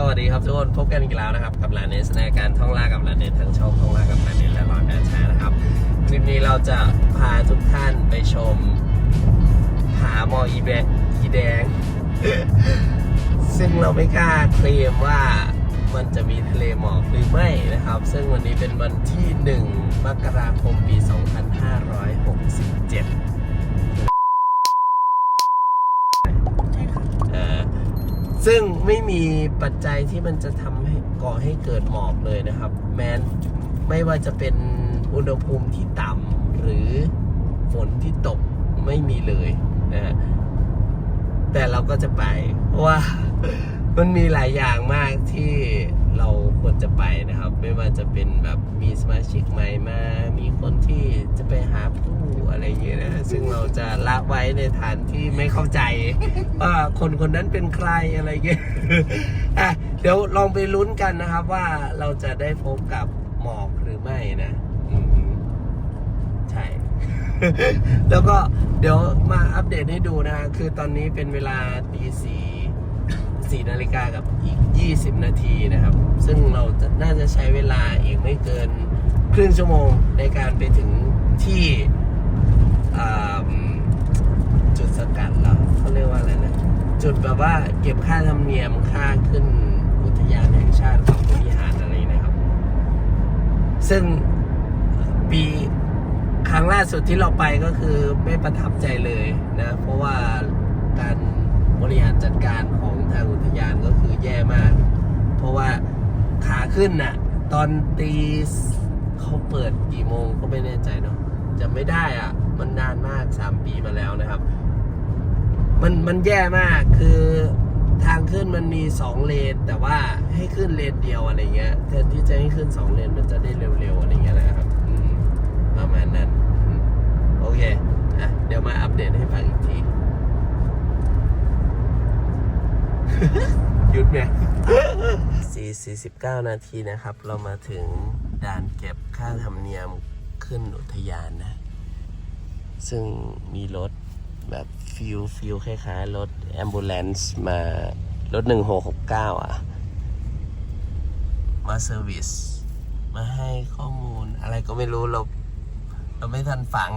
สวัสดีครับทุกคนพบกันอีกแล้วนะครับ กับลาเนสในการท่องล่ากับลาเนสทั้งช่องท่องล่ากับลาเนสและรอนแอนชานะครับคลิปนี้เราจะพาทุกท่านไปชมผาหมออีแบอีแดง ซึ่งเราไม่กล้าเคลมว่ามันจะมีทะเลหมอกหรือไม่นะครับ ซึ่งวันนี้เป็นวันที่ 1 มกราคมปี 2567 เอ่อ ซึ่งไม่มีปัจจัยที่มันจะทำให้ก่อให้เกิดหมอกเลยนะครับ แม้นไม่ว่าจะเป็นอุณหภูมิที่ต่ำหรือฝนที่ตกไม่มีเลยนะแต่เราก็จะไป เพราะว่า มันมีหลายอย่างมากที่เราควรจะไปนะครับ ไม่ว่าจะเป็นแบบมีสมาชิกใหม่มา มีคนที่จะไปหาผู้อะไรอย่างเงี้ยนะซึ่งเราจะละไว้ในฐานที่ไม่เข้าใจ ว่าคนคนนั้นเป็นใครอะไรเงี้ยอะเดี๋ยวลองไปลุ้นกันนะครับว่าเราจะได้พบกับหมอกหรือไม่นะใช่ แล้วก็เดี๋ยวมาอัปเดตให้ดูนะ คือตอนนี้เป็นเวลาตีสี่ สี่นาฬิกากับอีก 20 นาทีนะครับ ซึ่งเราจะน่าจะใช้เวลาอีกไม่เกินครึ่งชั่วโมงในการไปถึงที่จุดสกัดเราเขาเรียกว่าอะไรนะ จุดแบบว่าเก็บค่าธรรมเนียมค่าขึ้นอุทยานแห่งชาติเขาวิหารอะไรนะครับ ซึ่งปีครั้งล่าสุดที่เราไปก็คือไม่ประทับใจเลยนะ เพราะว่าการบริหารจัดการของ ทางอุทยานก็คือแย่มาก เพราะว่าขาขึ้นน่ะ ตอนตีเขาเปิดกี่โมงก็ไม่แน่ใจเนาะจำไม่ได้อะ มันนานมากสามปีมาแล้วนะครับ มันมันแย่มากคือทางขึ้นมันมีสองเลน แต่ว่าให้ขึ้นเลนเดียวอะไรเงี้ยแทนที่จะให้ขึ้นสองเลนมันจะได้เร็วๆอะไรเงี้ยนะครับประมาณนั้น โอเคอะเดี๋ยวมาอัปเดตให้ฟังอีกที หยุดไหมสี่สี่สิบเก้านาทีนะครับ เรามาถึงด่านเก็บค่าธรรมเนียมขึ้นอุทยานนะ ซึ่งมีรถแบบฟิลฟิลคล้ายๆ รถแอมบูเลนซ์มารถ1669อะ มาเซอร์วิส มาให้ข้อมูลอะไรก็ไม่รู้เราเราไม่ทันฟัง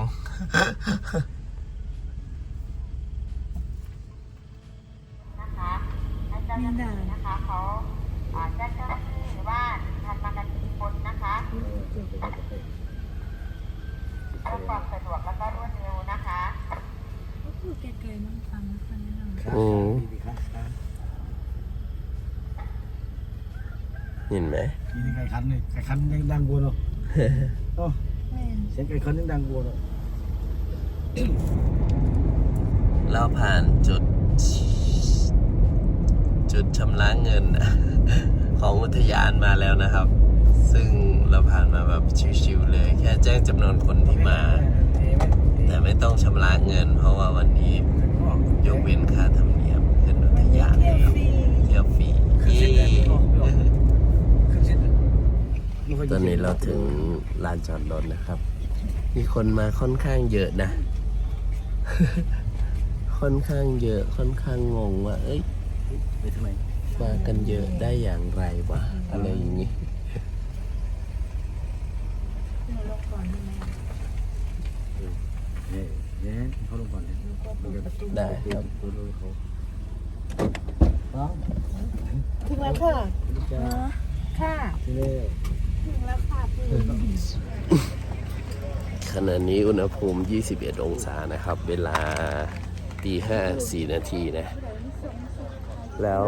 จ้าหน้าที่นะคะเขาเอ่อแจ้งเจ้าหน้าที่หรือว่าทำมากันกี่คนนะคะเพื่อความสะดวกแล้วก็รวดเร็วนะคะก็คือไกลๆน้องฟังนะคะแนะนำอืมเห็นไหมนี่ไก่คันนี่ไก่คันยังดังกว่าเนาะโอ้แม่นเสียงไก่คันยังดังกว่าเนาะเราผ่านจุด จุดชำระเงินของอุทยานมาแล้วนะครับ ซึ่งเราผ่านมาแบบชิวๆเลย แค่แจ้งจำนวนคนที่มา แต่ไม่ต้องชำระเงิน เพราะว่าวันนี้ยกเว้นค่าธรรมเนียมขึ้นอุทยานนะครับเที่ยวฟรีตอนนี้เราถึงลานจอดรถนะครับ มีคนมาค่อนข้างเยอะนะ ค่อนข้างเยอะค่อนข้างงงว่า เอ้ยไปทางไหน มากันเยอะได้อย่างไรวะอะไรอย่างนี้หนูลงก่อนได้ไหมเนี่ยเนี่ยเขาลงก่อนเนี่ยได้ครับถึงแล้วค่ะค่ะถึงแล้วค่ะพี่ขณะนี้อุณหภูมิ 21 องศานะครับ เวลาตีห้าสี่นาทีนะ แล้ว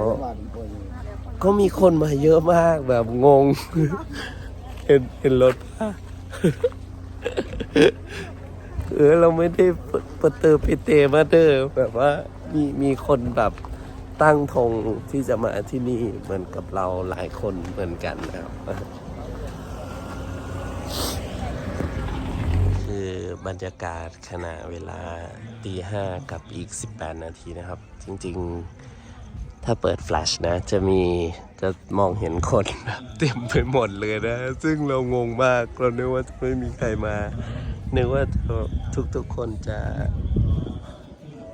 ก็มีคนมาเยอะมากแบบงง เห็นเห็นรถปะเออเราไม่ได้เปิดเตอร์ปิเตมาเตอร์แบบว่ามีมีคนแบบตั้งธงที่จะมาที่นี่เหมือนกับเราหลายคนเหมือนกันนะครับคือบรรยากาศขณะเวลาตีห้ากับอีก 18 นาทีนะครับ จริง ๆ ถ้าเปิดแฟลชนะ จะมีจะมองเห็นคนแบบเต็มไปหมดเลยนะ ซึ่งเรางงมากเรานึกว่าไม่มีใครมานึกว่าทุกๆคนจะ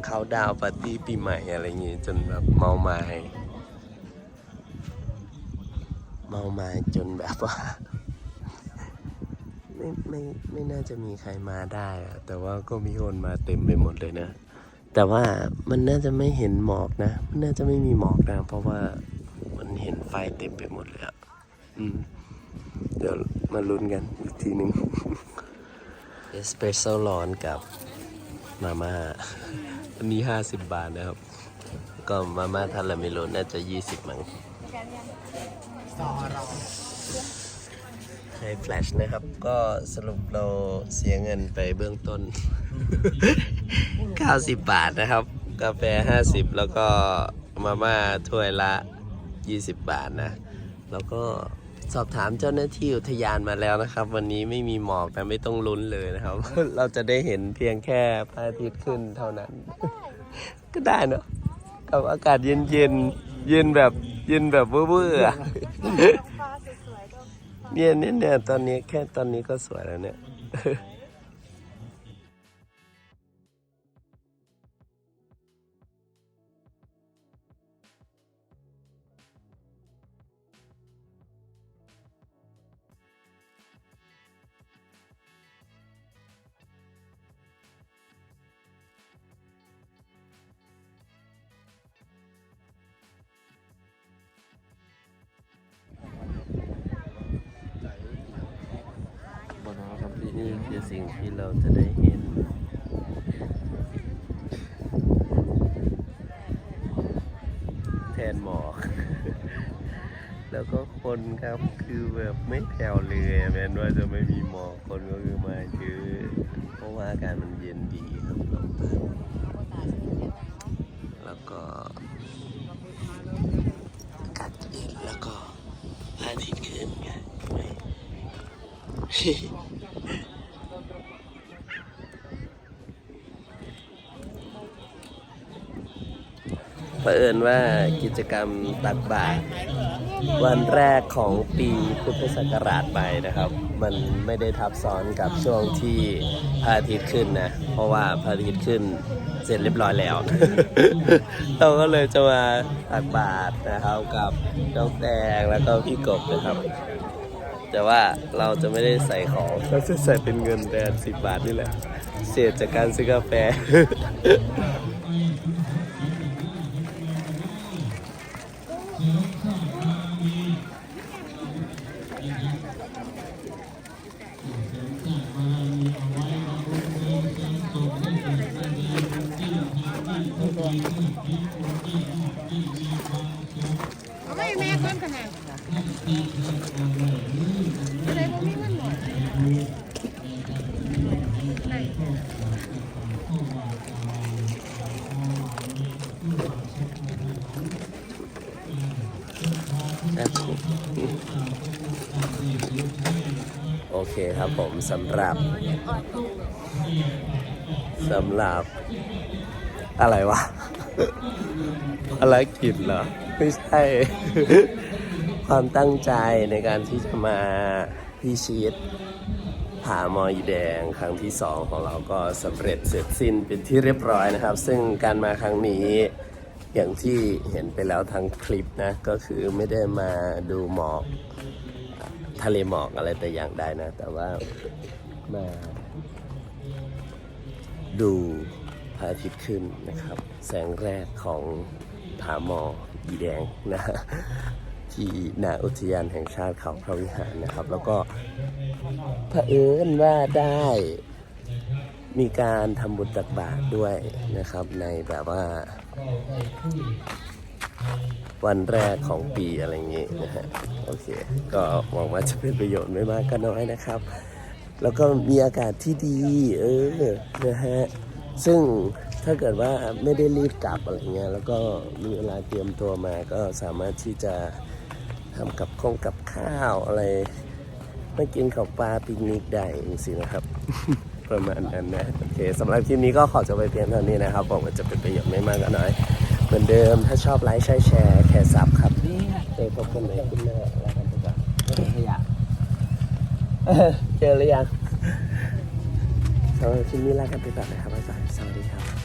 เขาดาวปาร์ตี้ปีใหม่อะไรอย่างงี้จนแบบเมาไม้เมามาจนแบบว่า ไม่ไม่ไม่น่าจะมีใครมาได้อะแต่ว่าก็มีคนมาเต็มไปหมดเลยนะ แต่ว่ามันน่าจะไม่เห็นหมอกนะ มันน่าจะไม่มีหมอกนะ เพราะว่ามันเห็นไฟเต็มไปหมดเลยอะอืม เดี๋ยวมาลุ้นกันอีกทีหนึ่งเอสเปรสโซ่ร้อนกับมาม่าอันนี้50บาทนะครับ ก็มาม่าทาราเมโลน่าจะ20มั้ง ให้แฟลชนะครับ ก็สรุปเราเสียเงินไปเบื้องต้น 90 บาทนะครับ กาแฟ 50 แล้วก็มาม่าถ้วยละ 20 บาทนะ แล้วก็สอบถามเจ้าหน้าที่อุทยานมาแล้วนะครับ วันนี้ไม่มีหมอกแต่ไม่ต้องลุ้นเลยนะครับ เราจะได้เห็นเพียงแค่พระอาทิตย์ขึ้นเท่านั้น ก็ได้เนอะกับอากาศเย็นเย็นเย็นแบบเย็นแบบเบื่อๆ เนี่ยเนี่ยเนี่ยตอนนี้แค่ตอนนี้ก็สวยแล้วเนี่ย นี่คือสิ่งที่เราจะได้เห็น แทนหมอก แล้วก็คนครับคือแบบไม่แผ่วเลยแม้ว่าจะไม่มีหมอกคนก็คือมาเยอะเพราะว่าอากาศมันเย็นดีครับลมพัดแล้วก็อากาศเย็นแล้วก็พระอาทิตย์ขึ้นไง เผอิญว่ากิจกรรมตักบาตรวันแรกของปีพุทธศักราชไปนะครับ มันไม่ได้ทับซ้อนกับช่วงที่พระอาทิตย์ขึ้นนะ เพราะว่าพระอาทิตย์ขึ้นเสร็จเรียบร้อยแล้ว เราก็เลยจะมาตักบาตรนะครับกับน้องแดงแล้วก็พี่กบนะครับ แต่ว่าเราจะไม่ได้ใส่ของเราจะใส่เป็นเงินแดนสิบบาทนี่แหละเศษจากการซื้อกาแฟ ไม่แม่ก้อนขนาดอะไรพวกนี้มันหมด โอเคครับผมสำหรับสำหรับ อะไรวะภารกิจเหรอ ไม่ใช่ ความตั้งใจในการที่จะมาพิชิตผามออีแดงครั้งที่สองของเราก็สำเร็จเสร็จสิ้นเป็นที่เรียบร้อยนะครับ ซึ่งการมาครั้งนี้ อย่างที่เห็นไปแล้วทั้งคลิปนะ ก็คือไม่ได้มาดูหมอก ทะเลหมอกอะไรแต่อย่างใดนะ แต่ว่ามาดูพระอาทิตย์ขึ้นนะครับ แสงแรกของผาหมออีแดงนะที่หนาอุทยานแห่งชาติเขาพระวิหารนะครับ แล้วก็เผอิญว่าได้มีการทำบุญตักบาตรด้วยนะครับ ในแบบว่า วันแรกของปีอะไรอย่างงี้นะฮะโอเค ก็หวังว่าจะเป็นประโยชน์ไม่มากก็น้อยนะครับ แล้วก็มีอากาศที่ดีเออนะฮะซึ่งถ้าเกิดว่าไม่ได้รีบกลับอะไรเงี้ยแล้วก็มีเวลาเตรียมตัวมาก็สามารถที่จะทำกับข้องกับข้าวอะไรไม่กินข้าวปลาปิกนิกได้จรินะครับ ประมาณนั้นนะโอเคสำหรับคลิปนี้ก็ขอจบไปเพียงเท่านี้นะครับบอกว่าจะเป็นประโยชน์ไม่มากก็น้อย เหมือนเดิมถ้าชอบไลค์ใช่แชร์แค่ซับครับเจอพบกันใหม่คลิปหน้าแล้วกันดีกว่าขยะเจอหรือยังสำหรับคลิปนี้ลากันไปก่อนนะครับบ๊ายบายสวัสดีครับ